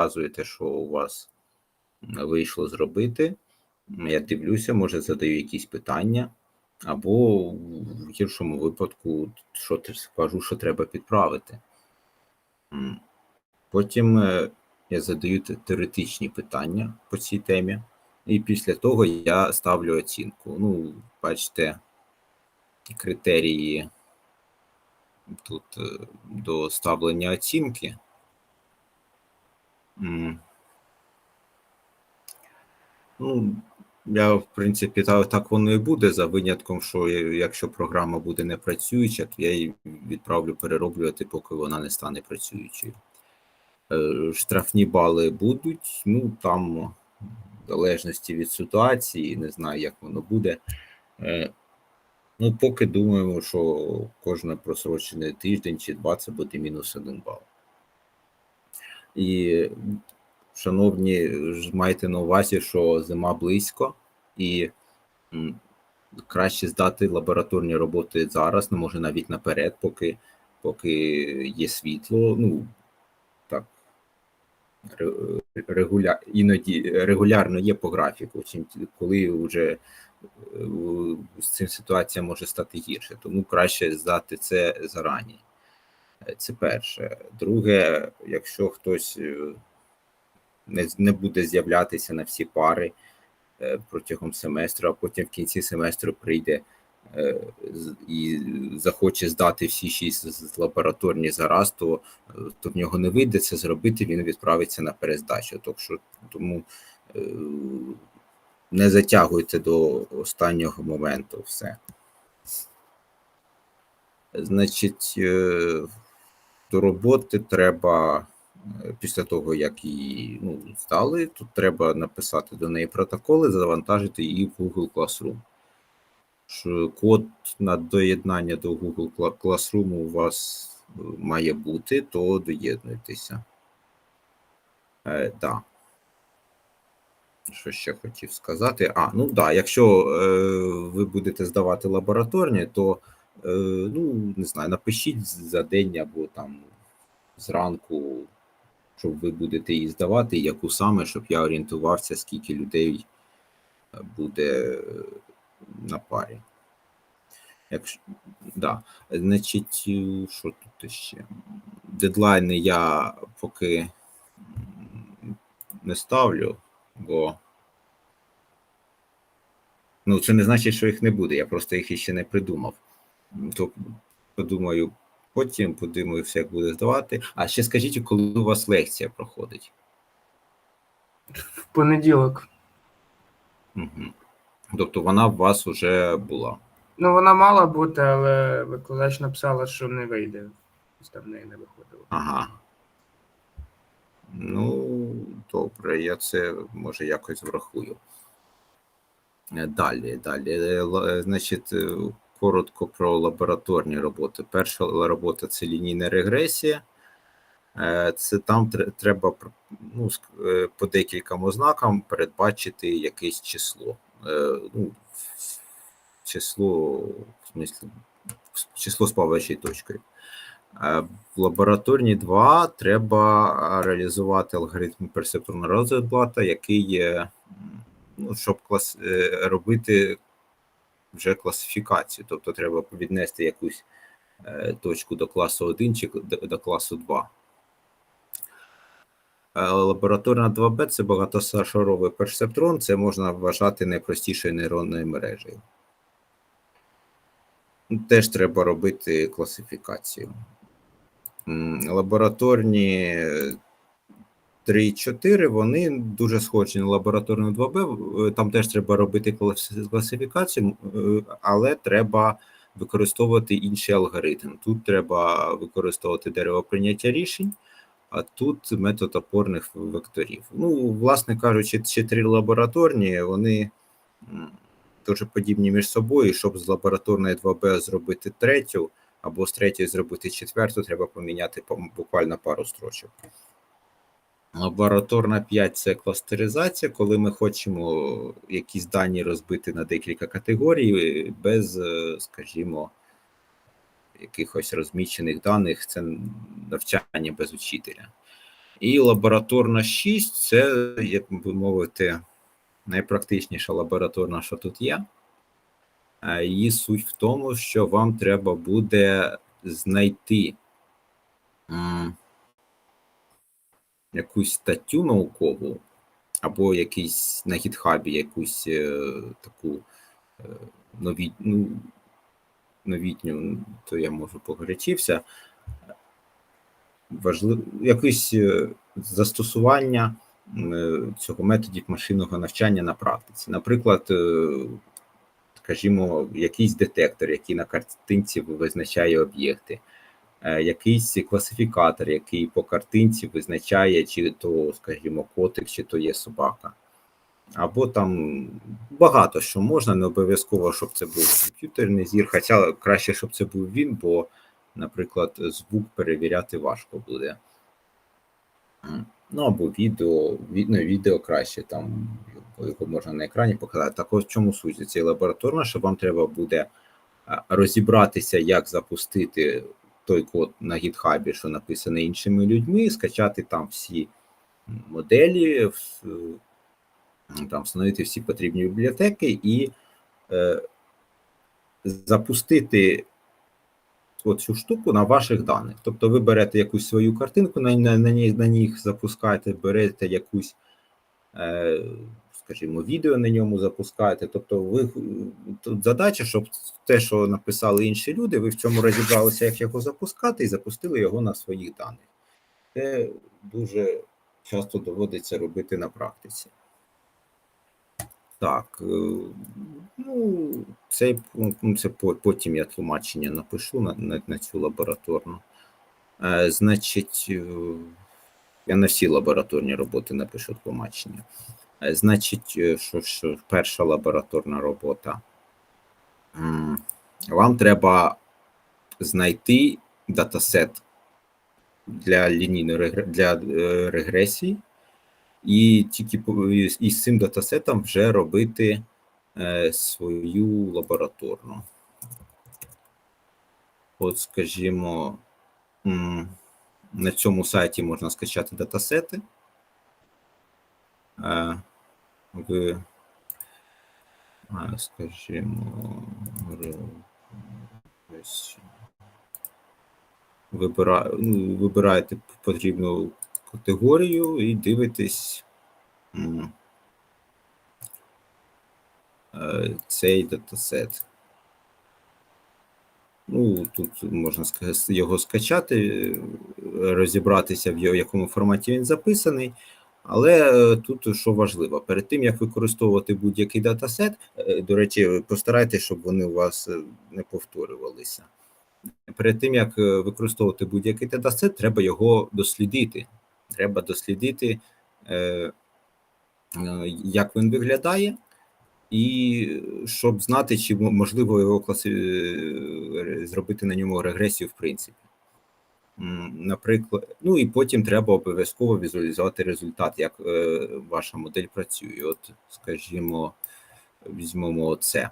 показуєте, що у вас вийшло зробити. Я дивлюся, може задаю якісь питання, або в гіршому випадку, що скажу, що треба підправити. Потім е, я задаю теоретичні питання по цій темі, і після того я ставлю оцінку. Ну, бачите, критерії тут е, до ставлення оцінки. Ну, я, в принципі, та, так воно і буде, за винятком, що якщо програма буде не працююча, то я її відправлю перероблювати, поки вона не стане працюючою. Е, Штрафні бали будуть, ну там в залежності від ситуації, не знаю, як воно буде. Е, Ну, поки думаємо, що кожен просрочений тиждень чи два це буде мінус один бал. І, шановні, майте на увазі, що зима близько, і краще здати лабораторні роботи зараз, не може навіть наперед, поки, поки є світло. Ну, так, регуля... іноді регулярно є по графіку, чим коли вже е, з цим ситуація може стати гірше. Тому краще здати це зарані. Це перше. Друге, якщо хтось е, не, буде з'являтися на всі пари е, протягом семестру, а потім в кінці семестру прийде е, і захоче здати всі шість лабораторні зараз, то, то в нього не вийде це зробити, він відправиться на перездачу. Так тому не затягуйте до останнього моменту все. Значить, до роботи треба е, після того, як її ну, здали, тут треба написати до неї протоколи, завантажити її в Google Classroom. Код на доєднання до Google Classroom у вас е, має бути, то доєднуйтеся. Е, да. Що ще хотів сказати? А, ну да, якщо е, ви будете здавати лабораторні, то ну не знаю, напишіть за день або там зранку, щоб ви будете її здавати, яку саме, щоб я орієнтувався, скільки людей е, буде е, на парі. Якщо, да. Значить, е, що тут ще? Дедлайни я поки не ставлю, бо ну, це не значить, що їх не буде. Я просто їх іще не придумав. То подумаю потім, подивимося, як буде здавати. А ще скажіть, коли у вас лекція проходить? В понеділок. Угу. Тобто вона у вас вже була. Ну, вона мала бути, але викладач написала, що не вийде. Там в неї не виходило. Ага. Ну, добре, я це може якось врахую. Е, Далі, далі. Е, е, Значить, коротко про лабораторні роботи. Перша робота це лінійна регресія. Е, Це там треба ну, е, по декільком ознакам передбачити якесь число. Е, Ну, число, в смислі, число з плаваючою точкою. В лабораторні 2 треба реалізувати алгоритм персепторного розгляду, який є, ну, щоб клас, робити вже класифікацію. Тобто треба віднести якусь е, точку до класу 1 чи до, класу 2. Е, Лабораторна 2Б це багатошаровий персептрон, це можна вважати найпростішою нейронною мережею. Теж треба робити класифікацію. Лабораторні 3 і 4, вони дуже схожі на лабораторну 2Б. Е, Там теж треба робити класифікацію, е, але треба використовувати інший алгоритм. Тут треба використовувати дерево прийняття рішень, а тут метод опорних векторів. Ну, власне кажучи, ці три лабораторні, вони дуже подібні між собою. Щоб з лабораторної 2Б зробити третю, або з третьої зробити четверту, треба поміняти буквально пару строчок. Лабораторна 5 це кластеризація, коли ми хочемо якісь дані розбити на декілька категорій без, е, скажімо, якихось розміщених даних, це навчання без учителя. І лабораторна 6 це, як би мовити, найпрактичніша лабораторна, що тут є. Е, Її суть в тому, що вам треба буде знайти якусь статтю наукову, або якийсь на гітхабі якусь е, таку е, нові, ну, новітню, то я можу погорячився. Важливо, якесь е, застосування цього методів машинного навчання на практиці. Наприклад, скажімо, якийсь детектор, який на картинці визначає об'єкти, якийсь класифікатор, який по картинці визначає, чи то, скажімо, котик, чи то є собака. Або там багато що можна, не обов'язково, щоб це був комп'ютерний зір, хоча краще, щоб це був він, бо, наприклад, звук перевіряти важко буде. Ну, або відео, від- ну, відео краще, там його можна на екрані показати. Так ось в чому суть цієї лабораторної, що вам треба буде розібратися, як запустити той код на гітхабі, що написаний іншими людьми, скачати там всі моделі, там встановити всі потрібні бібліотеки і е, запустити цю штуку на ваших даних. Тобто ви берете якусь свою картинку, на, на, на, на них запускаєте, берете якусь, е, скажімо, відео на ньому запускаєте. Тобто, ви тут задача, щоб те, що написали інші люди, ви в цьому розібралися, як його запускати, і запустили його на своїх даних. Це дуже часто доводиться робити на практиці. Так, е, ну, пункт, ну, це потім я тлумачення напишу на, на, на цю лабораторну. Е, значить, е, я на всі лабораторні роботи напишу тлумачення. Е, значить, е, що, що перша лабораторна робота. Вам треба знайти датасет для лінійної для е, регресії, і тільки із цим датасетом вже робити свою лабораторну. От, скажімо, на цьому сайті можна скачати датасети. Е, скажімо, ось, вибира, ну, вибираєте потрібну категорію і дивитесь е, цей датасет. Ну, тут можна його скачати, розібратися в якому форматі він записаний. Але е, тут що важливо, перед тим як використовувати будь-який датасет, е, до речі, постарайтеся, щоб вони у вас е, не повторювалися. Перед тим як е, використовувати будь-який датасет, треба його дослідити. Треба дослідити, е, е, як він виглядає, і щоб знати, чи можливо його класи... е, зробити на ньому регресію, в принципі. Наприклад, ну і потім треба обов'язково візуалізувати результат, як е, ваша модель працює. От, скажімо, візьмемо це.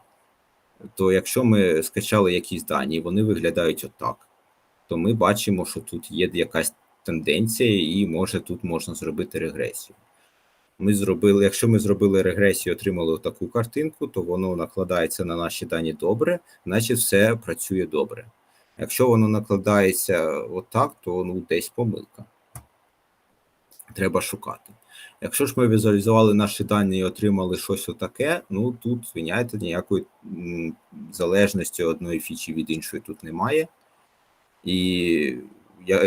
То якщо ми скачали якісь дані, вони виглядають отак, то ми бачимо, що тут є якась тенденція, і може тут можна зробити регресію. Ми зробили, якщо ми зробили регресію, отримали таку картинку, то воно накладається на наші дані добре, значить все працює добре. Якщо воно накладається отак, то ну десь помилка. Треба шукати. Якщо ж ми візуалізували наші дані і отримали щось отаке, ну тут звиняйте, ніякої залежності одної фічі від іншої тут немає. І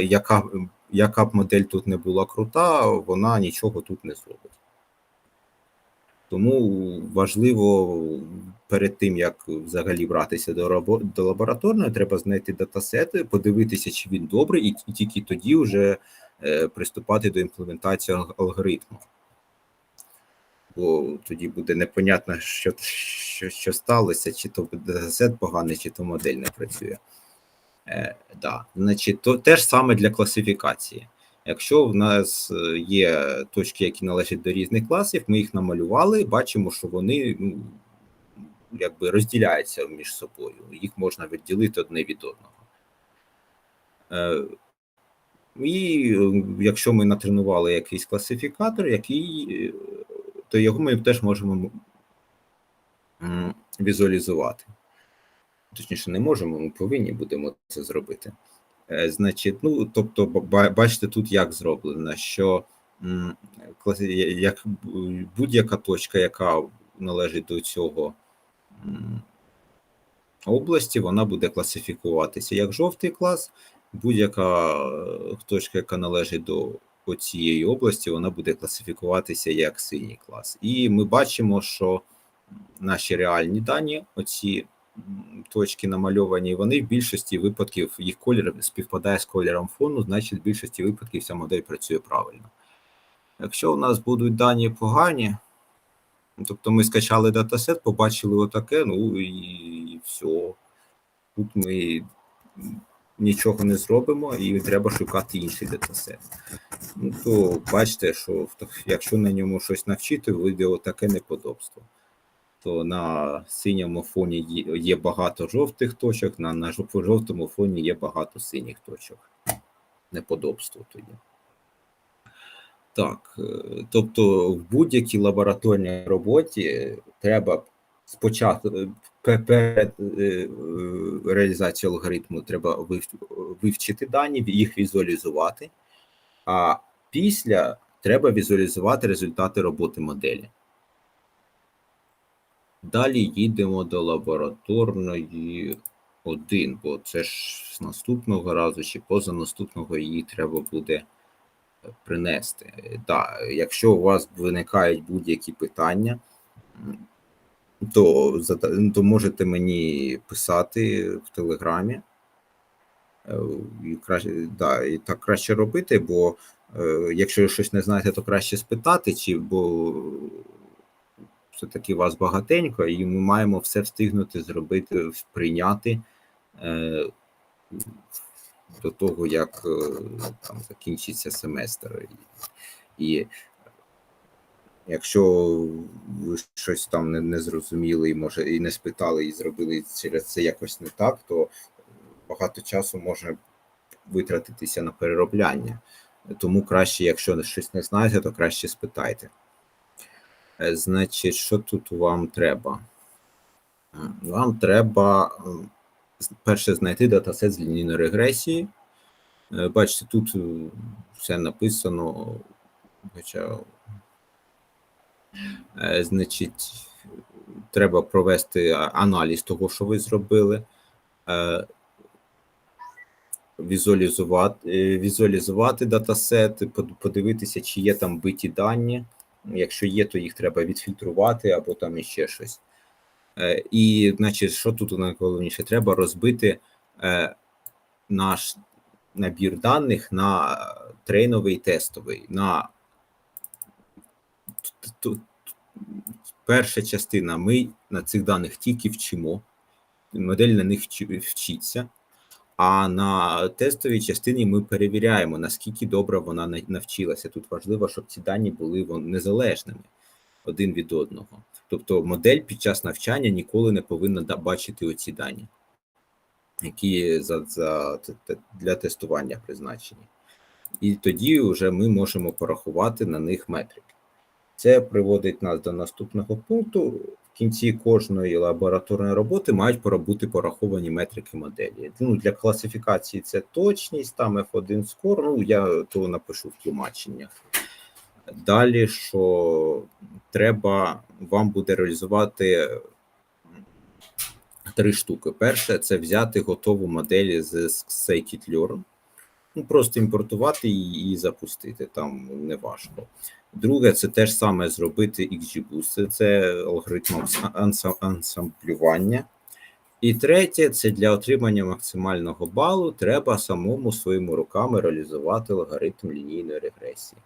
яка, яка б модель тут не була крута, вона нічого тут не зробить. Тому важливо перед тим, як взагалі братися до робо- до лабораторної, треба знайти датасети, подивитися, чи він добрий, і, і тільки тоді вже е, приступати до імплементації алгоритму. Бо тоді буде непонятно, що, що, що сталося, чи то датасет поганий, чи то модель не працює. Е, да. Значить, то те ж саме для класифікації. Якщо в нас е, є точки, які належать до різних класів, ми їх намалювали, бачимо, що вони ну, якби розділяються між собою. Їх можна відділити одне від одного. Е, І е, якщо ми натренували якийсь класифікатор, який, то його ми теж можемо візуалізувати. Точніше, не можемо, ми повинні будемо це зробити. Е, Значить, ну тобто, бачите тут, як зроблено, що як будь-яка точка, яка належить до цього області, вона буде класифікуватися як жовтий клас, будь-яка е, точка, яка належить до цієї області, вона буде класифікуватися як синій клас. І ми бачимо, що наші реальні дані, оці точки намальовані, вони в більшості випадків їх колір співпадає з кольором фону, значить, в більшості випадків ця модель працює правильно. Якщо у нас будуть дані погані, тобто ми скачали датасет, побачили отаке, ну і все. Тут ми нічого не зробимо, і треба шукати інший датасет. Ну, то бачите, що якщо на ньому щось навчити, вийде отаке неподобство. То на синьому фоні є, багато жовтих точок, на, на жовтому фоні є багато синіх точок. Неподобство тоді. Так, е, тобто в будь-якій лабораторній роботі треба спочатку е, перед е, реалізацією алгоритму треба вивчити дані, їх візуалізувати, а після треба візуалізувати результати роботи моделі. Далі їдемо до лабораторної 1, бо це ж з наступного разу чи поза наступного її треба буде принести. Да, якщо у вас виникають будь-які питання, то, то можете мені писати в Телеграмі. Е, І краще, да, і так краще робити, бо е, якщо щось не знаєте, то краще спитати, чи бо все-таки вас багатенько, і ми маємо все встигнути зробити, прийняти е, до того, як е, там закінчиться семестр. І, і якщо ви щось там не, не зрозуміли, і може і не спитали, і зробили через це якось не так, то багато часу може витратитися на переробляння. Тому краще, якщо щось не знаєте, то краще спитайте. Е, Значить, що тут вам треба? Вам треба перше знайти датасет з лінійної регресії. Е, Бачите, тут е, все написано. Хоча, е, значить, треба провести аналіз того, що ви зробили. Е, Візуалізувати, е, візуалізувати датасет, подивитися, чи є там биті дані. Якщо є, то їх треба відфільтрувати або там іще щось. Е, І, значить, що тут найголовніше? Треба розбити е, наш набір даних на трейновий тестовий. На т- т- перша частина ми на цих даних тільки вчимо, модель на них вчиться. А на тестовій частині ми перевіряємо, наскільки добре вона навчилася. Тут важливо, щоб ці дані були незалежними один від одного. Тобто модель під час навчання ніколи не повинна бачити оці дані, які за, за, для тестування призначені. І тоді вже ми можемо порахувати на них метрики. Це приводить нас до наступного пункту. В кінці кожної лабораторної роботи мають бути пораховані метрики моделі. Ну, для класифікації це точність, там F1 скор, ну я то напишу в тлумаченнях. Далі, що треба вам буде реалізувати три штуки. Перше, це взяти готову модель з scikit-learn, ну, просто імпортувати її і запустити, там не важко. Друге, це теж саме зробити XGBoost, це алгоритм анса- ансамблювання. І третє, це для отримання максимального балу треба самому своїми руками реалізувати алгоритм лінійної регресії.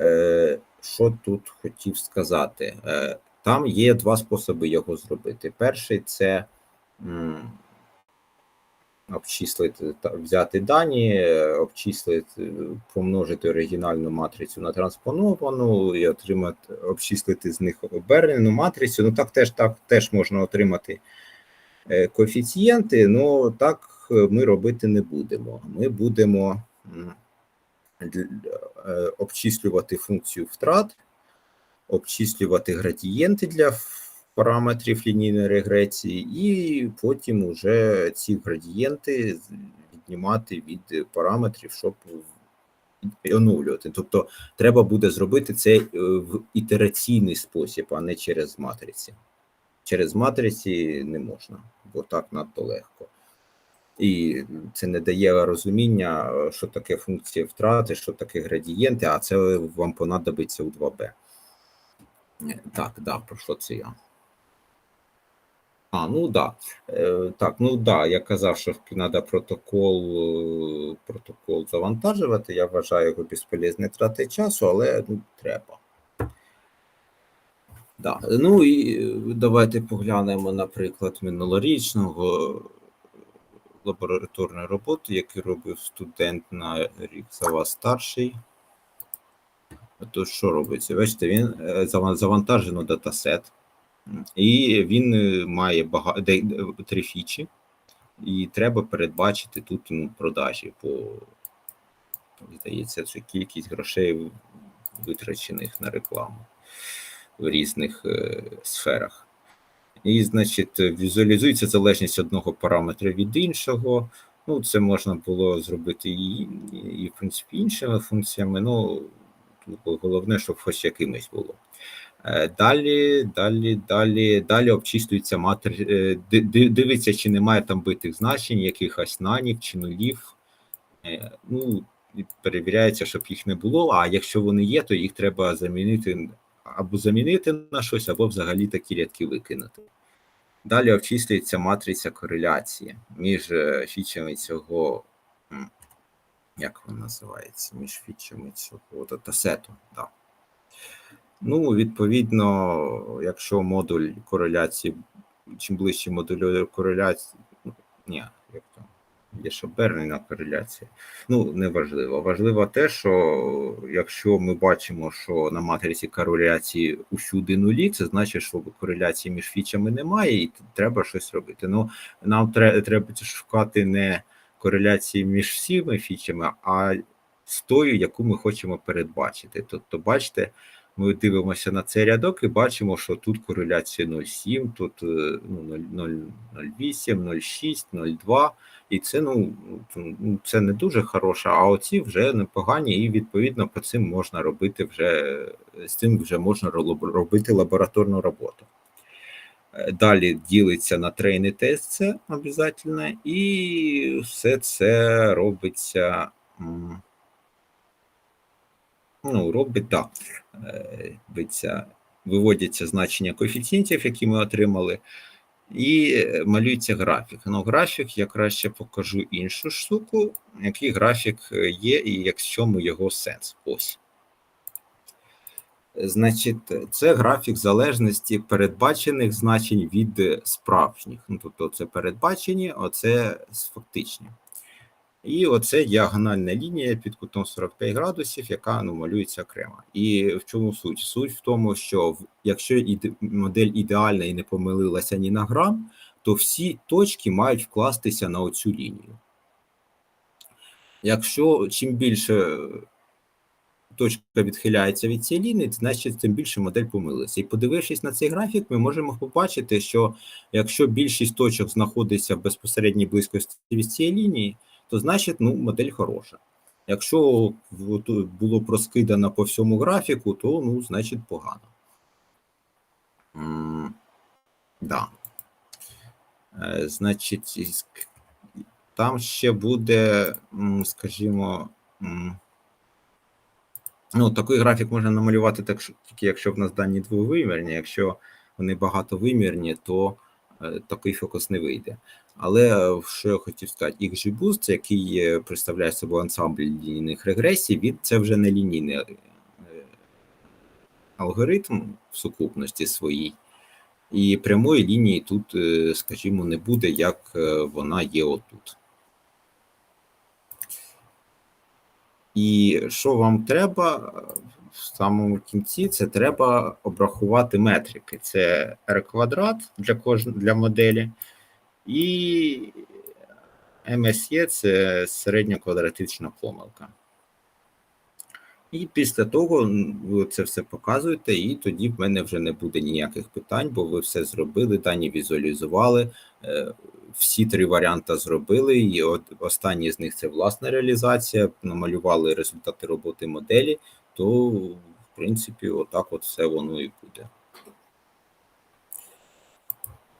Е, що тут хотів сказати? Е, там є два способи його зробити. Перший це обчислити, взяти дані, обчислити, помножити оригінальну матрицю на транспоновану і отримати, обчислити з них обернену матрицю. Ну так теж так теж можна отримати е, коефіцієнти, але так е, ми робити не будемо. Ми будемо е, обчислювати функцію втрат, обчислювати градієнти для параметрів лінійної регресії, і потім уже ці градієнти віднімати від параметрів, щоб оновлювати. Тобто треба буде зробити це е, в ітераційний спосіб, а не через матриці. Через матриці не можна, бо так надто легко. І це не дає розуміння, що таке функція втрати, що таке градієнти, а це вам понадобиться у 2B. Е, Так, да, про що це я? А, ну да. Е, так, ну да, я казав, що треба протокол, е, протокол завантажувати. Я вважаю його безполезною тратою часу, але ну, треба. Да. Ну і е, давайте поглянемо, наприклад, минулорічного лабораторної роботи, яку робив студент на рік за вас старший. То що робиться? Бачите, він завантажено датасет, і він е, має багато три фічі, і треба передбачити тут ну, продажі по здається, це кількість грошей витрачених на рекламу в різних е, сферах. І, значить, візуалізується залежність одного параметра від іншого. Ну, це можна було зробити і, і в принципі, іншими функціями. Ну, головне, щоб хоч якимось було. Е, Далі, далі, далі, далі обчислюється матри... е, ди- ди- дивиться, чи немає там битих значень, якихось нанів чи нулів. Е, Ну, перевіряється, щоб їх не було. А якщо вони є, то їх треба замінити або замінити на щось, або взагалі такі рядки викинути. Далі обчислюється матриця кореляції між фічами цього, як вона називається, між фічами цього датасету. Да. Ну, відповідно, якщо модуль кореляції, чим ближче модуль кореляції, ну, ні, як там, є ще Бернина кореляція. Ну, неважливо. Важливо Важливо те, що якщо ми бачимо, що на матриці кореляції усюди нулі, це значить, що кореляції між фічами немає, і треба щось робити. Ну, нам треба шукати не кореляції між всіма фічами, а з тою, яку ми хочемо передбачити. Тобто, бачите, ми дивимося на цей рядок і бачимо, що тут кореляція 0,7, тут е, ну, 0,08, 0,6, 0,2. І це ну ну, це не дуже хороше, а оці вже непогані, і відповідно по цим можна робити вже з цим вже можна робити лабораторну роботу. Е, Далі ділиться на трейни тест, це обов'язково, і все це робиться. Ну, робить так. Е, робиться, Виводяться значення коефіцієнтів, які ми отримали, і е, малюється графік. Ну, графік я краще покажу іншу штуку, який графік е, є, і як в чому його сенс. Ось. Значить, це графік залежності передбачених значень від е, справжніх. Ну, тобто, це передбачені, оце фактичні. І оце діагональна лінія під кутом 45 градусів, яка ну, малюється окремо. І в чому суть? Суть в тому, що якщо модель ідеальна і не помилилася ні на грам, то всі точки мають вкластися на оцю лінію. Якщо чим більше точка відхиляється від цієї лінії, значить тим більше модель помилилася. І подивившись на цей графік, ми можемо побачити, що якщо більшість точок знаходиться в безпосередній близькості від цієї лінії, то значить ну, модель хороша. Якщо було проскидано по всьому графіку, то ну, значить погано. М, Да. Е, Значить, там ще буде, скажімо, ну, такий графік можна намалювати так, тільки якщо в нас дані двовимірні, якщо вони багатовимірні, то е, такий фокус не вийде. Але е, що я хотів сказати, XGBoost, який е, представляє собою ансамбль лінійних регресій, він це вже не лінійний е, алгоритм в сукупності своїй. І прямої лінії тут, скажімо, не буде, як вона є отут. І що вам треба в самому кінці, це треба обрахувати метрики. Це R квадрат для кожної для моделі, і MSE це середня квадратична помилка. І після того ви це все показуєте, і тоді в мене вже не буде ніяких питань, бо ви все зробили, дані візуалізували. е, Всі три варіанти зробили, і останній з них це власна реалізація. Намалювали результати роботи моделі, то в принципі, отак от все воно і буде.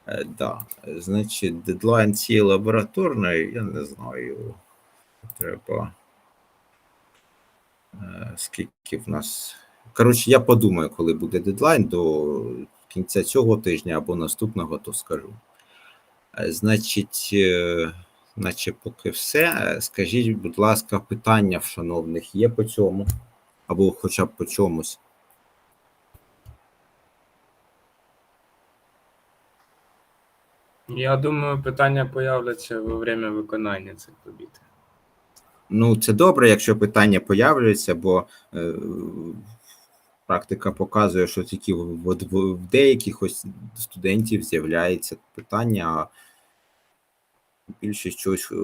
Е, Да, значить, дедлайн цієї лабораторної, я не знаю, треба. Е, Скільки в нас. Коротше, я подумаю, коли буде дедлайн до кінця цього тижня або наступного, то скажу. Е, Значить, наче поки все. Скажіть, будь ласка, питання в шановних є по цьому, або хоча б по чомусь. Я думаю, питання появляться во время виконання цих робіт. Ну, це добре, якщо питання появляються, бо е, практика показує, що тільки в, в, в деяких ось студентів з'являється питання, а більшість чогось е,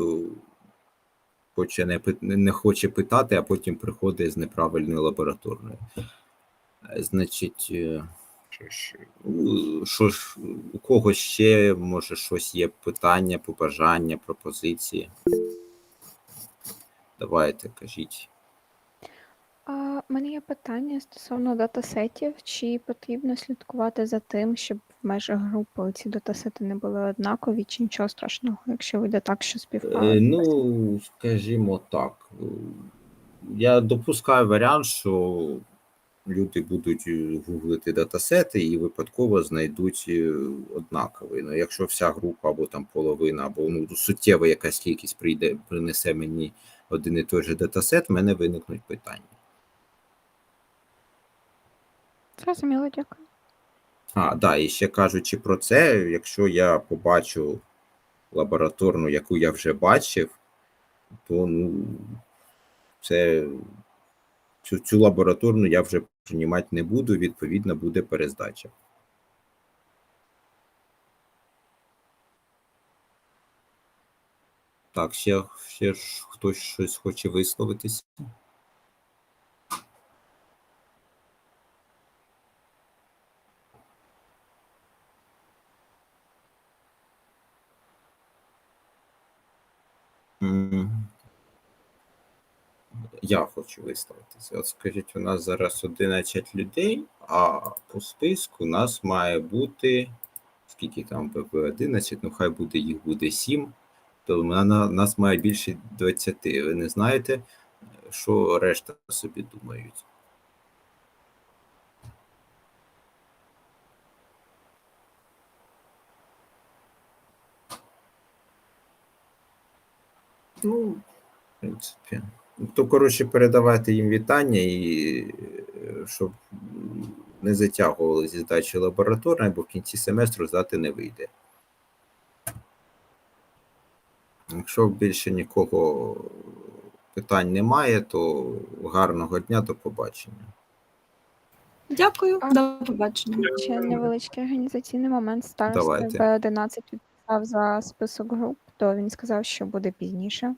хоче не, не хоче питати, а потім приходить з неправильною лабораторною. Е, Значить, е, що ж, ну, що ж, у когось ще може щось є питання, побажання, пропозиції. Давайте, кажіть. А, У мене є питання стосовно датасетів. Чи потрібно слідкувати за тим, щоб в межах групи ці датасети не були однакові, чи нічого страшного, якщо вийде так, що Е. Ну, скажімо так, е, я допускаю варіант, що люди будуть е, гуглити датасети і випадково знайдуть е, однаковий. Ну, якщо вся група або там половина, або ну, суттєва якась кількість прийде, принесе мені один і той же датасет, в мене виникнуть питання. Зрозуміло, дякую. А, да, і ще кажучи про це, якщо я побачу лабораторну, яку я вже бачив, то ну, це цю, цю лабораторну я вже приймати не буду, відповідно, буде перездача. Так, ще, ще ж хтось щось хоче висловитись. Я хочу висловитися. От скажіть, у нас зараз 11 людей, а по списку у нас має бути скільки там ПП 11, ну хай буде їх буде 7, то на, на нас має більше 20. Ви не знаєте, що решта собі думають. Ну, в принципі. То, коротше, передавайте їм вітання і е, щоб не затягували зі здачі лабораторної, бо в кінці семестру здати не вийде. Якщо більше нікого питань немає, то гарного дня, до побачення. Дякую, до побачення. Ще невеличкий організаційний момент. Староста Давайте. Б11 підписав за список груп, то він сказав, що буде пізніше.